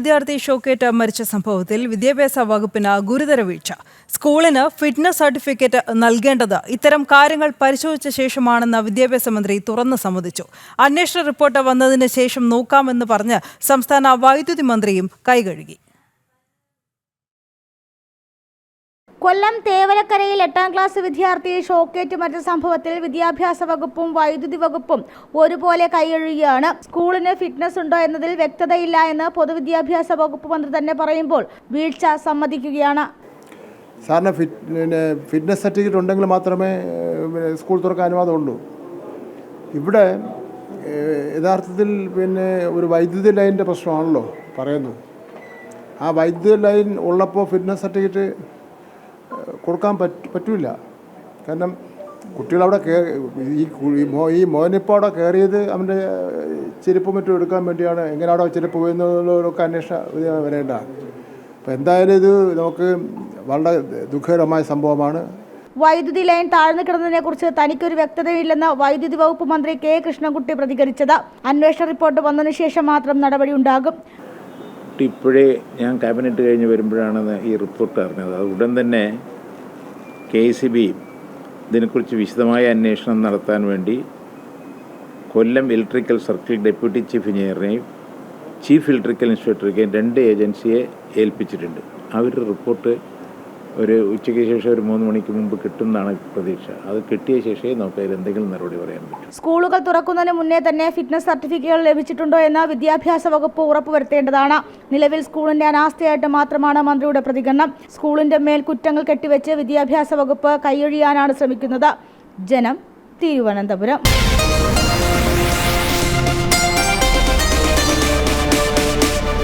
വിദ്യാർത്ഥി ഷോക്കേറ്റ് മരിച്ച സംഭവത്തിൽ വിദ്യാഭ്യാസ വകുപ്പിന് ഗുരുതര വീഴ്ച. സ്കൂളിന് ഫിറ്റ്നസ് സർട്ടിഫിക്കറ്റ് നൽകേണ്ടത് ഇത്തരം കാര്യങ്ങൾ പരിശോധിച്ച ശേഷമാണെന്ന് വിദ്യാഭ്യാസ മന്ത്രി തുറന്നു സമ്മതിച്ചു. അന്വേഷണ റിപ്പോർട്ട് വന്നതിന് ശേഷം നോക്കാമെന്ന് പറഞ്ഞ് സംസ്ഥാന വൈദ്യുതി മന്ത്രിയും കൈകഴുകി. കൊല്ലം തേവലക്കരയിൽ എട്ടാം ക്ലാസ് വിദ്യാർത്ഥിയെ ഷോക്കേറ്റ് മറ്റ സംഭവത്തിൽ വിദ്യാഭ്യാസ വകുപ്പും വൈദ്യുതി വകുപ്പും ഒരുപോലെ കൈയൊഴുകയാണ് സ്കൂളിന് ഫിറ്റ്നസ് ഉണ്ടോ എന്നതിൽ വ്യക്തതയില്ല എന്ന് പൊതുവിദ്യാഭ്യാസ വകുപ്പ് മന്ത്രി തന്നെ പറയുമ്പോൾ വീഴ്ച സമ്മതിക്കുകയാണ്. സാറിന് ഫിറ്റ്നസ് സർട്ടിഫിക്കറ്റ് ഉണ്ടെങ്കിൽ മാത്രമേ സ്കൂൾ തുറക്കാൻ അനുവാദമുള്ളൂ. ഇവിടെ യഥാർത്ഥത്തിൽ പിന്നെ ഒരു വൈദ്യുതി ലൈനിന്റെ പ്രശ്നമാണല്ലോ പറയുന്നു ആ വൈദ്യുതി ലൈൻ ഉള്ളപ്പോൾ ഫിറ്റ്നസ് സർട്ടിഫിക്കറ്റ് കൊടുക്കാൻ പറ്റ പറ്റില്ല കാരണം കുട്ടികളവിടെ ഈ കു- ഈ മോ ഈ മോനിപ്പോൾ അവിടെ കയറിയത് അവന്റെ ചെരുപ്പ് മറ്റും എടുക്കാൻ വേണ്ടിയാണ്. എങ്ങനെ അവിടെ ചെരുപ്പ് പോയെന്നുള്ളവരൊക്കെ അന്വേഷണം വരേണ്ട. അപ്പോൾ എന്തായാലും ഇത് നമുക്ക് വളരെ ദുഃഖകരമായ സംഭവമാണ്. വൈദ്യുതി ലൈൻ താഴ്ന്നു കിടന്നതിനെ കുറിച്ച് തനിക്കൊരു വ്യക്തതയില്ലെന്ന് വൈദ്യുതി വകുപ്പ് മന്ത്രി കെ കൃഷ്ണൻകുട്ടി പ്രതികരിച്ചത്. അന്വേഷണ റിപ്പോർട്ട് വന്നതിനു ശേഷം മാത്രം നടപടി ഉണ്ടാകും. ഇപ്പോഴേ ഞാൻ ക്യാബിനറ്റ് കഴിഞ്ഞ് വരുമ്പോഴാണ് ഈ റിപ്പോർട്ട് അറിഞ്ഞത്. അത് ഉടൻ തന്നെ കെ സി ബി ഇതിനെക്കുറിച്ച് വിശദമായ അന്വേഷണം നടത്താൻ വേണ്ടി Kollam electrical circle deputy chief എഞ്ചിനീയറിനെയും chief electrical ഇൻസ്പെക്ടറേയും രണ്ട് ഏജൻസിയെ ഏൽപ്പിച്ചിട്ടുണ്ട്. അവരുടെ റിപ്പോർട്ട് ഒരു ഉച്ചയ്ക്ക് ശേഷം ഒരു മൂന്ന് മണിക്ക് മുമ്പ് കിട്ടുമെന്നാണ് പ്രതീക്ഷ. അത് കിട്ടിയ ശേഷമേ നമുക്ക് അതിൽ എന്തെങ്കിലും നടപടി പറയാൻ പറ്റും. സ്കൂളുകൾ തുറക്കുന്നതിന് മുന്നേ തന്നെ ഫിറ്റ്നസ് സർട്ടിഫിക്കറ്റുകൾ ലഭിച്ചിട്ടുണ്ടോ എന്ന വിദ്യാഭ്യാസ വകുപ്പ് ഉറപ്പുവരുത്തേണ്ടതാണ്. നിലവിൽ സ്കൂളിന്റെ അനാസ്ഥയായിട്ട് മാത്രമാണ് മന്ത്രിയുടെ പ്രതികരണം. സ്കൂളിന്റെ മേൽ കുറ്റങ്ങൾ കെട്ടിവെച്ച് വിദ്യാഭ്യാസ വകുപ്പ് കൈയൊഴിയാനാണ് ശ്രമിക്കുന്നത്. ജനം തിരുവനന്തപുരം.